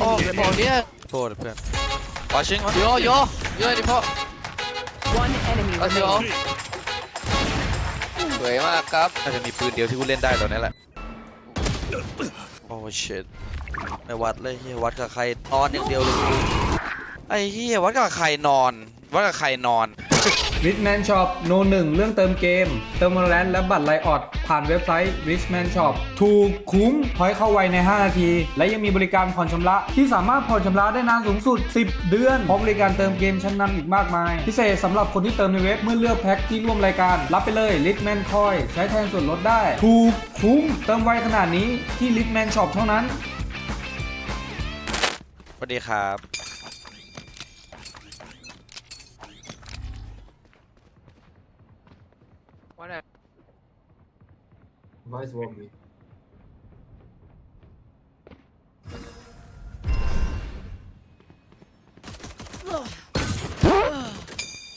Oh, enemy remaining. yeah. โทษเพื่อน watching on Yo, yo. Yo, any pop. One enemy Let's go. remaining. สวยมากครับน่าจะมีปืนเดียวที่กูเล่นได้ตอนนี้แหละ โอ้ shit ไม่วัดเลยเฮียวัดกับใครนอนอย่างเดียวเลยกูไอ้เฮียวัดกับใครนอน วัดกับใครนอน Richman Shop โนหนึ่งเรื่องเติมเกม เติมโมแลนและบัตรไลออดผ่านเว็บไซต์ Richman Shop ถูกคุ้มพอยเข้าไวใน 5 นาที และยังมีบริการผ่อนชำระ ที่สามารถผ่อนชำระได้นานสูงสุด 10 เดือนพร้อมบริการเติมเกมชั้นนำอีกมากมาย พิเศษสำหรับคนที่เติมในเว็บเมื่อเลือกแพ็คที่ร่วมรายการ รับไปเลย Richman Coin ใช้แทนส่วนลดได้ ถูกคุ้มเติมไวขนาดนี้ที่ Richman Shop เท่านั้นสวัสดีครับ Vice walk me.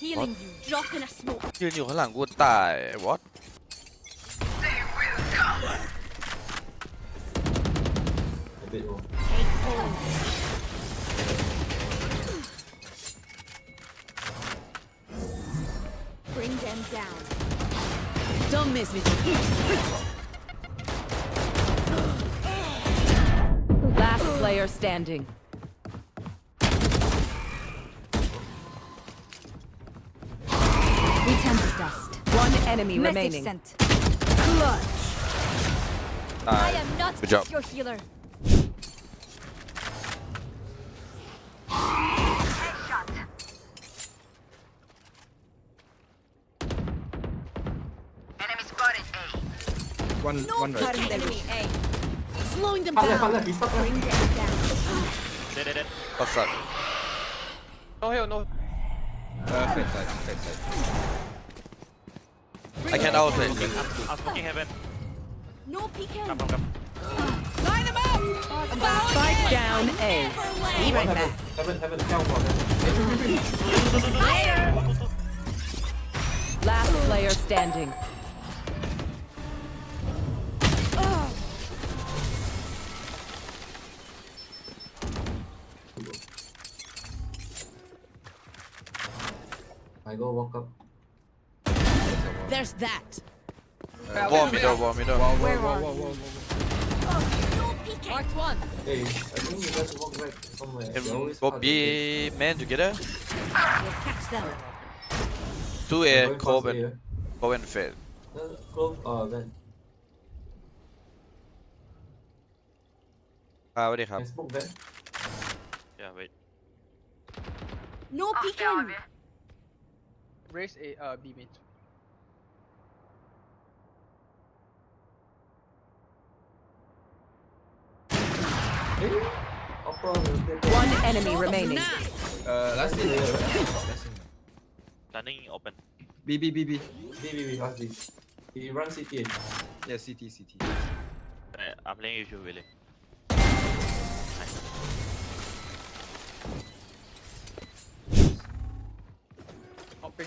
Healing you. Drop in a smoke. ยืนอยู่ข้างหลังกูตาย what A bit more. Take hold. Bring them down. Don't miss me. player standing. Dust. One enemy Message remaining. Sent. Clutch. Uh, I am not good job. your healer. One, no one right. Enemy A. Slowing them down. pallet, No heal, no. I can't it. I'm heaven. No peeking. Come, Spike down A. Be right back. Last player standing. go walk up. There's that. Uh, wall middle, wall middle. Wall, wall, wall, wall, wall, Marked one. Hey, I think you guys walk back somewhere. Go B man together. We'll catch them. Two A, Coben. Coben fail. Clove, uh, then. Ah, ครับสวัสดีครับ Facebook then. Yeah, wait. No ah, peeking. Raise A, uh, B mid. Hey, upper, uh, One enemy remaining. Uh, last thing, yeah, last thing. Running open. B, B, B, B. B, B, B, last B. He runs CT. Yeah, CT, CT. Uh, I'm playing with you, Willie.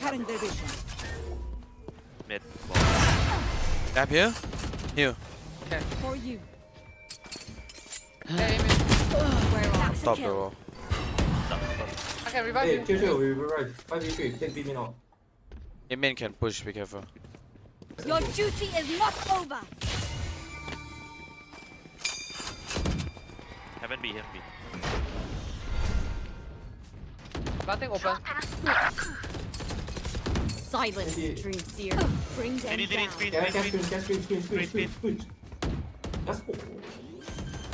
Cutting their vision. Mid. Ball. Gap here Here For you. Hey, mid. Where are That's a Stop the kill. wall Stop, stop. I can revive Hey, you. chill, chill, we revive. 5v3, take B min out. A man can push be careful Your duty is not over. Heaven B, heaven B. Planting open. Silence, Maybe- dream seer. Bring them Diddy, diddy, down. screen, Yeah, screen, can screen. screen, can screen, screen, screen, Screen, screen, screen. Let's go.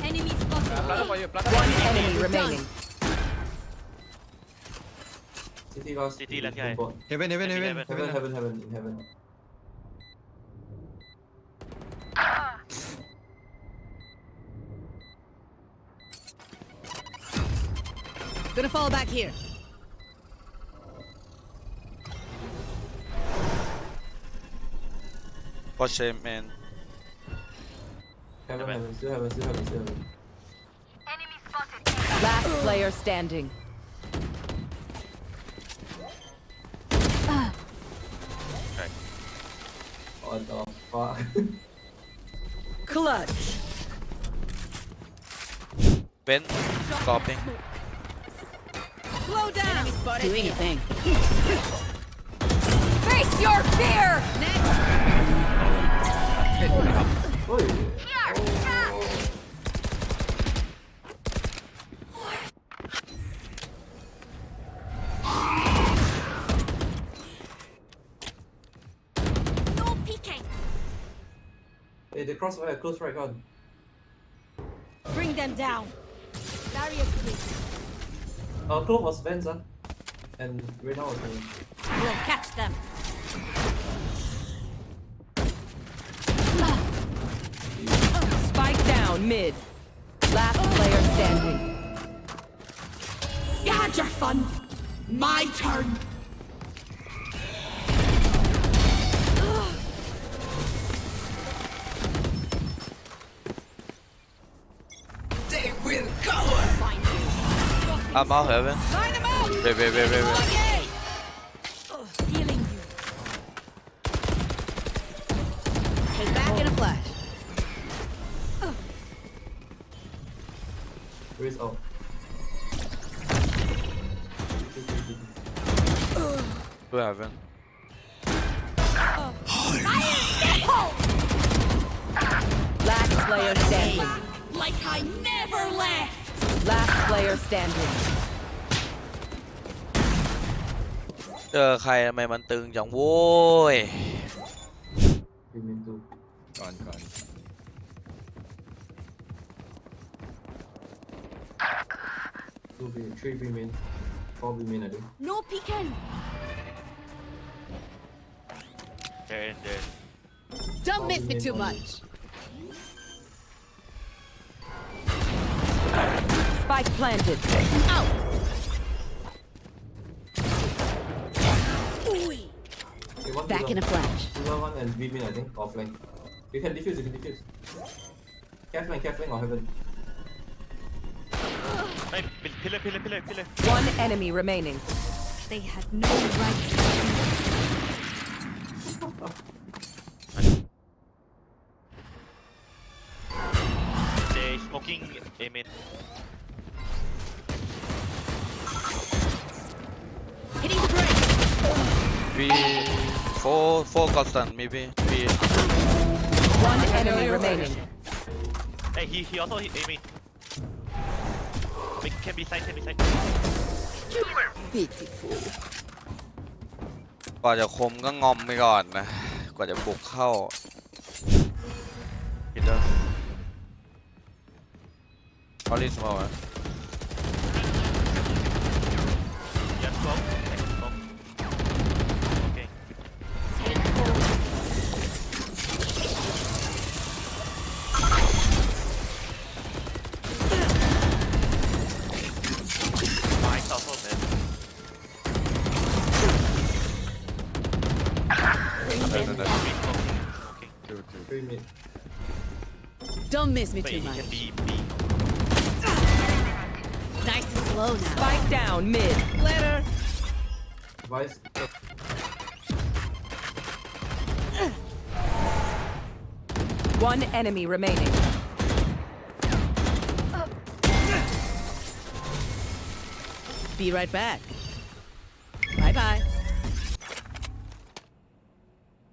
Enemy Uh, spotted. planting for you, planting One for you. enemy remaining. CT last. CT last guy. Import. Heaven, heaven, Heaven, heaven. Heaven, heaven, heaven, in heaven. Gonna fall back here. Watch A man Heaven, Heaven. heaven, still heaven, still heaven, still heaven. Last player standing. What the fuck? Clutch. Ben stopping Slow down. Doing a thing. Face your fear. Next. Oi! No peeking. Hey, the crossfire, close right gun. Bring them down. Barrier created. Uh, close was ah. And Reyna was going. We'll catch them. Down mid. Last player standing. You had your fun. My turn. They will go. I'm out heaven Line them out. wait wait wait wait wait Yay. Healing you. Head back in a flash. heaven Last player standing. Like I never left. Last player standing. เจอใครทำไมมันตึงจังโว้ย We mean two. Gone, gone. Two B, three B main. Four B main, I think. No peeking. They're in there. Don't miss me too much. Spike planted. Out. Ooh. Okay, one Back in a flash. Pillar one and B main, I think. Offline. You can defuse, you can defuse. Cat flank, cat flank or heaven. Hey, pill- pillar, pillar, pillar, pillar. One enemy remaining. They had no right. They smoking aim in. Hitting the brakes. B four four constant maybe B One enemy remaining. Hey, he, he also hit aim in. Wait, can be side, can be side. กว่าจะคมก็งอมไปก่อนนะ กว่าจะบุกเข้าปิดเด้อ Only small eh? Yeah, smoke. Hey, smoke. Don't miss me Wait, too much. can be B. Nice and slow now. Spike down mid. Letter. Vice. One enemy remaining. Be right back. Bye bye.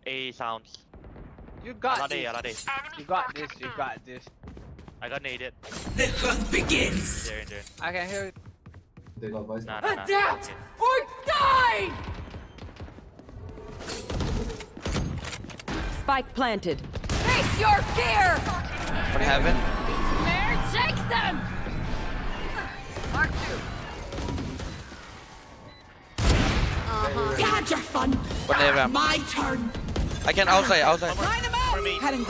A sounds. You got Alade, this. alade. You got this. You got this. I got naded. The hunt begins. There, there. I can hear. They got vice. Nah, nah, nah. Adapt! Okay. Or die! Spike planted. Face your fear! One heaven Mare, take them! Mark two. Uh-huh. You had your fun. one heaven My turn. I can outside outside Line them out! For me. Cutting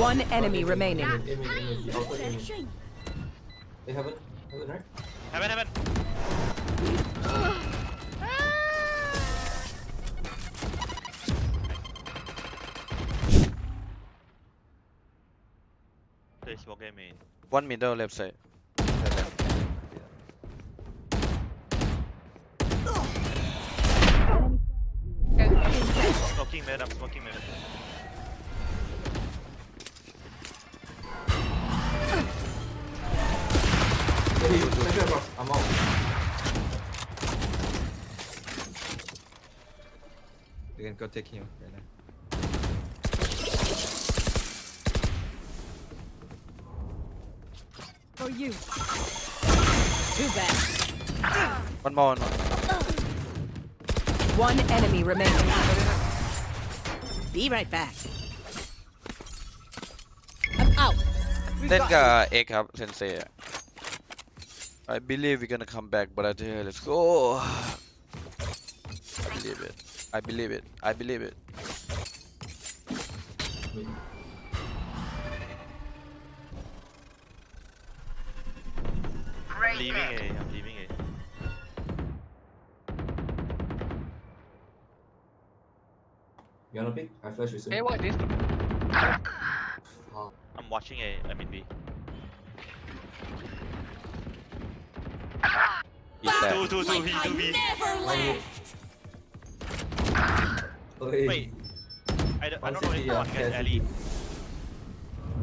one. One enemy remaining. Aim in, aim in, the outside aim in. They haven't, haven't right? Heaven, heaven. They smoke aim in. one middle left side Smoking mid, I'm smoking mid. I'm out. You can go take him right now. For you. Too bad. One more, one more. One enemy remaining. Be right back. I'm out. เล่นกับเอกครับเซนเซอะ I believe we're gonna come back brother let's go I believe it I believe it I believe it Wait. I'm leaving A. I'm leaving A. You wanna pick? I flash you soon. Hey, what this? Oh, I'm watching A. I'm in B. He's Two, there two, two, like B, I two B. never left. Oi. Wait. I don't, I One don't know if city, one yeah, guy's care alley.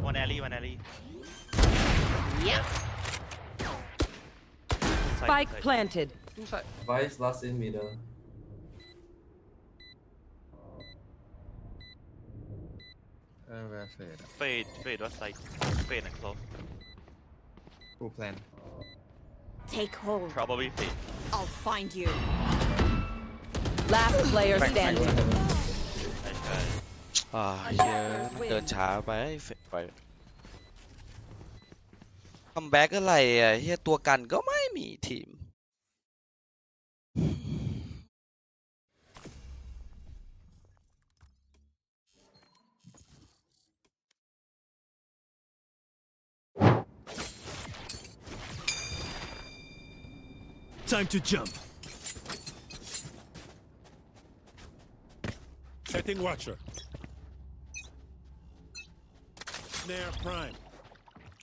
One alley, one alley. Yep. Side, Spike side. planted. Two side. Vice last in middle. Uh, where fade? Fade, fade was side. Fade and close. Full plan. Take hold. Probably fade. I'll find you. Last player One standing. heaven. Nice guy. อ่าเฮียมันเดินช้าไปเฟไปคัมแบ็กอะไรอะเฮียตัวกันก็ไม่มีทีม Time to jump. Setting watcher. Snare prime.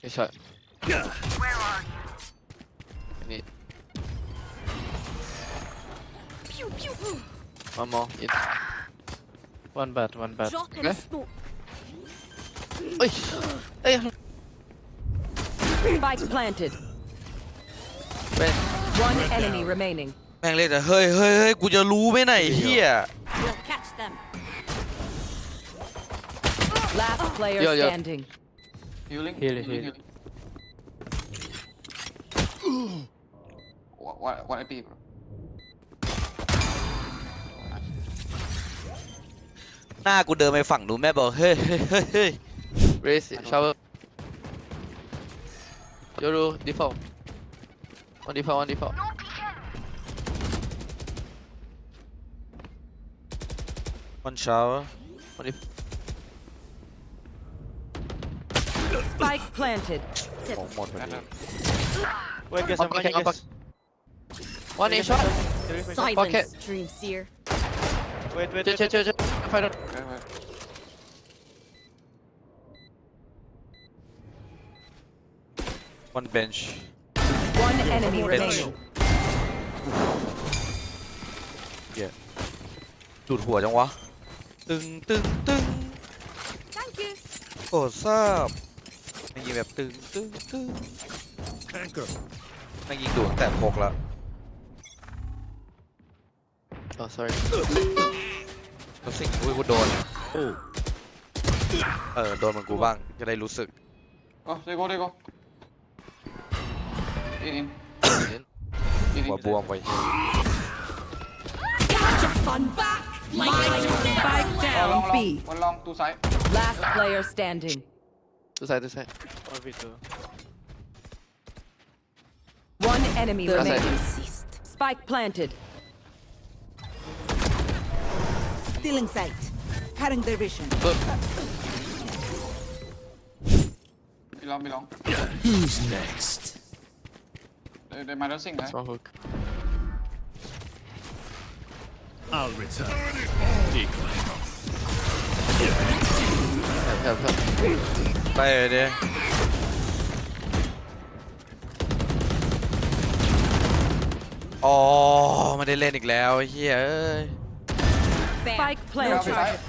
Good shot. Gah! I need Pew pew. one more. In. One bad, one bad. Drop in Okay. Eh? smoke. Oi! Hey, Spike planted. Wait. One enemy remaining. แม่งเรียกแต่เฮ้ยเฮ้ยเฮ้ยกูจะรู้ไหมไหนยเฮีย We'll catch them. Last player Yo, yo. standing. Healing, healing, healing. What, what, what IP, bro? หน้ากูเดินไปฝั่งนู้นแม่บอกเฮ้ยเฮ้ยเฮ้ยเฮ้ย Raise it, shower. Yoru, default. One default, one default. One shower. One default. Spike planted. Oh, more than Wait, guess I'm running. One A shot. Silence, Pocket. dream seer. Wait, wait, wait. Wait, wait, wait. Fight on. Okay, wait. One bench. One enemy Bench. remaining. เฮียดูดหัวจังวะ ตึงตึงตึง Thank you. โอ้ทราบไม่ยิงแบบตึงตึงตึง Anchor. ไม่ยิงดูดตั้งแต่พกแล้ว Oh, sorry. แล้วสิ่งที่กูโดน Oh. เออโดนเหมือนกูบ้างจะได้รู้สึก Go, they go, they go. One Last player standing. Two side, two side. One enemy remains. Spike planted. Still in sight. Cutting their vision. Long, long. Who's next? They're, they're my rushing, right? Saw hook. I'll return. Help, help, help. Bye, idea. Oh, มันได้เล่นอีกแล้วเฮียเอ้ย Spike player target.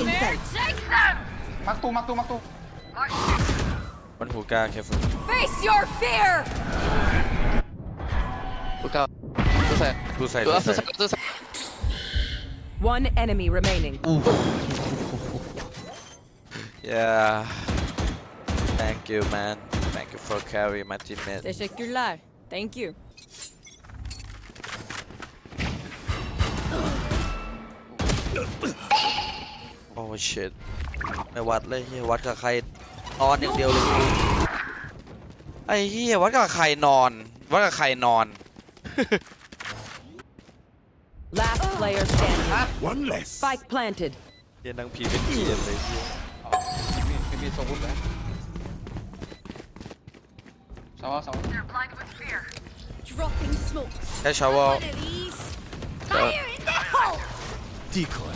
Inside. มักตูมักตูมักตู มันหูกลางแค่ฟ Face your fear. Look out. Two side. ดูใส่ Two ดู after ใส่ side, after side. One enemy remaining. Yeah Thank you man Thank you for carry my teammate Teşekkürler. Thank you. โอ้ shit ไม่วัดเลยเฮียวัดกับใครนอนอย่างเดียวเลยกูไอ้เฮียวัดกับใครนอน วัดกับใครนอน Last player standing. One less. Spike planted. เฮียนังผีเป็นเกียนเลยเฮีย มีมีมีสมบูรณ์เลยสาวสาว Dropping smokes. แค่ชาวา One of these. Fire in the hole. Decoy.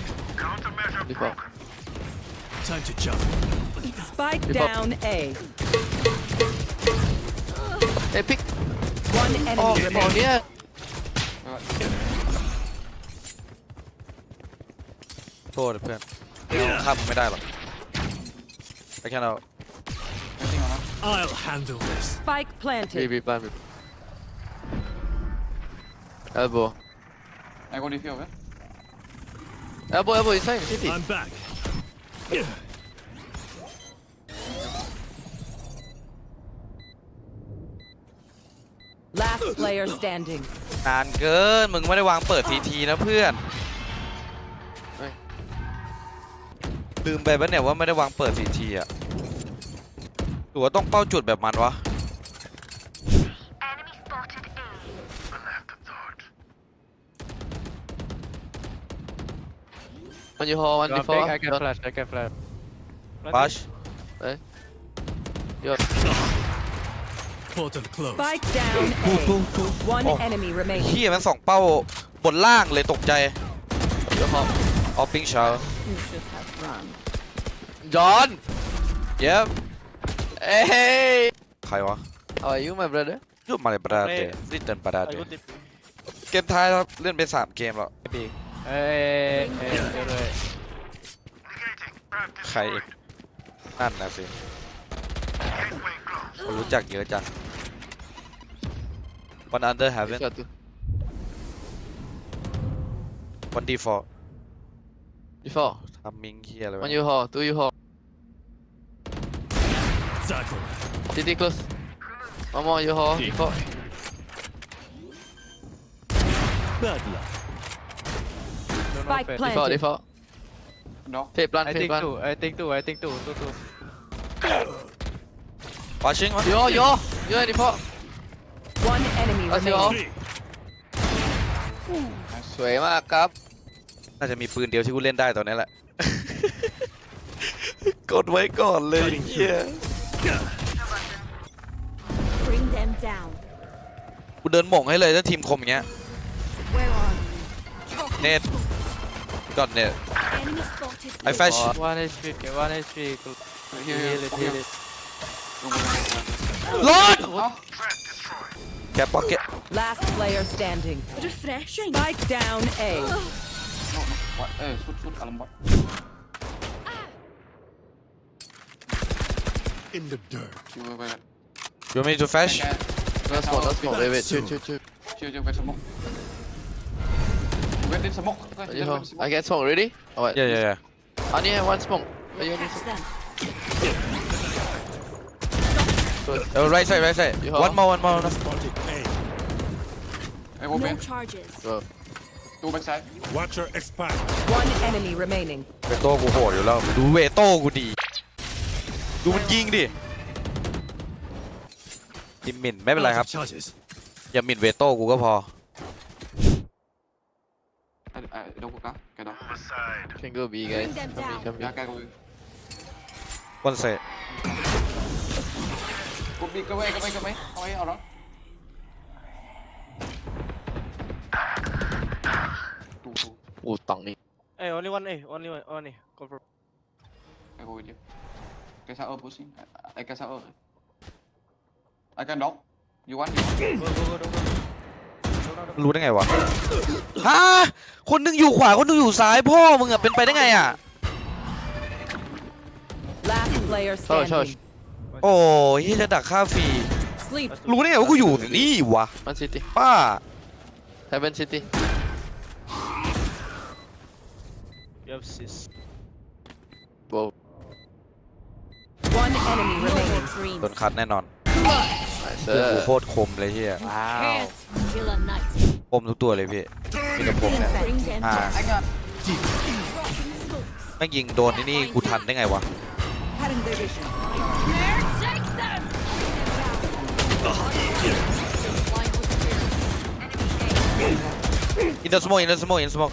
Default. Time to jump. Spike Default. down A. Hey, pick. One enemy Oh, remaining. oh yeah. โทษเพื่อนเราข้ามมึงไม่ได้หรอกไปแค่เราไม่จริงเหรอนะ I'll handle this. Spike planted. Maybe plan. maybe. Elbow. ไอ้คนดีฟิลเว้ย Elbow, elbow, inside. City. I'm back. Last player standing. นานเกิน มึงไม่ได้วางเปิดทีทีนะเพื่อน ลืมไปปะเนี่ยว่าไม่ได้วางเปิดทีทีอะหรือว่าต้องเป้าจุดแบบมันวะ One you hold, one Go default. big, I can flash, I can flash. บัช Portal closed. Oh. Spike down A. One enemy เฮี remaining. ยมันสองเป้าบนล่างเลยตกใจ You hold. ออ Hopping shower. You should have run. John! Yep. Hey! Hi, wa. How are you, my brother? You my brother. Little brother. เกมท้ายครับเล่นไปสามเกมแล้วเอ้ยเอ้ยเลยใครอีกนั่นนะสิรู้จักเยอะจัง One under heaven One D4 ยูฟอทำมิงเคียอะไรวะมันยูฮอตู้ยูฮอ City close. One more you hall. You hall. Bad luck. Spike planted. Default, default. No. Tape plan, I tape think plan. two. I take two. I take two. Two two. Watching one. Yo yo. Yo default. One enemy remaining. สวยมากครับ น่าจะมีปืนเดียวที่กูเล่นได้ตอนนี้แหละ กดไว้ก่อนเลยเฮีย Bring them down. กูเดินหม่งให้เลยถ้าทีมคมอย่างเงี้ย Where are you? Dropping เน็ต smoke. ก่อนเน็ต Enemy spotted. I flash One HP, okay, one HP. Here, here, Heal it, here. heal it. รอดเอ้าแคปพ็อกเก็ต Last player standing. Refreshing. Spike down A. What? Eh, shoot, shoot, alamak. In the dirt. You were want me to flash? Yeah. Let's go, let's go. Wait, wait, shoot, shoot, shoot. Shoot, shoot, wait, smoke. Wait. Wait, smoke. I get smoke, ready? Oh, wait. Yeah, yeah, yeah. I need one smoke. Oh, you need smoke. Oh, right side, right side. One more, one more. No, charges. ตูแบ็กไซด์ Watcher expire. One enemy remaining. เวโต้กูโหดอยู่แล้วดูเวโต้กูดี ดูมันยิงดิทิมหมิ่นไม่เป็นไรครับ Out of Charges. อย่าหมิ่นเวโต้กูก็พอไอ้ไอ้ดอกกูกะแกดอก Can go B, guys. Bring them Come B, down. come B. ยาแกกูวันเซกูบีก็ไว้ก็ไว้ก็ไว้เอาไว้เอาหรอาเออร์พุชซิ่งไอ้แกซาเออร์ไอ้แกด็อกอยู่วันอยู่ Go, go, go, go, go. รู้ได้ไงวะฮะคนหนึงอยู่ขวา คนหนึงอยู่ซ้าย พ่อมึงอะเป็นไปได้ไงอะ Last player standing. โอ้ยเหี้ยจะดักค่าฟรี Sleep. รู้ได้ไงว่ากูอยู่นี่วะ One city. ป้า Heaven city. Of sis. Whoa. One enemy remaining. โดนคัดแน่นอน Nice. คือกู Uh, โคตรคมเลยเฮีย wow. kill a knight. คมทุกตัวเลยพี่มีแต่ผมเนี่ย Bring them อ่า I got แม่งยิงโดนนี่นี่กูทันได้ไงวะ Cutting their vision. Here, take them! in the smoke in the smoke in the smoke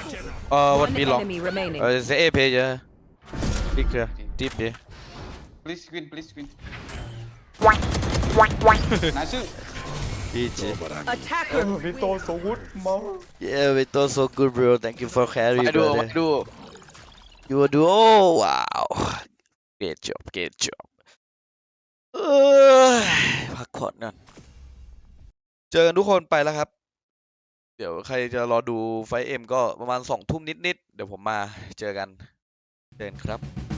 Uh, one B long. Enemy remaining. Uh, DP please screen please queen, please queen. nice. GG. Attacker. Yeah, Vito so good, bro. Thank you for carrying. I do, I do. You do. Oh, wow. Great job, great job. พักผ่อนกันเจอกันทุกคนไปแล้วครับ เดี๋ยวใครจะรอดูไฟเอ็มก็ประมาณสองทุ่มนิดๆ เดี๋ยวผมมาเจอกันเดินครับ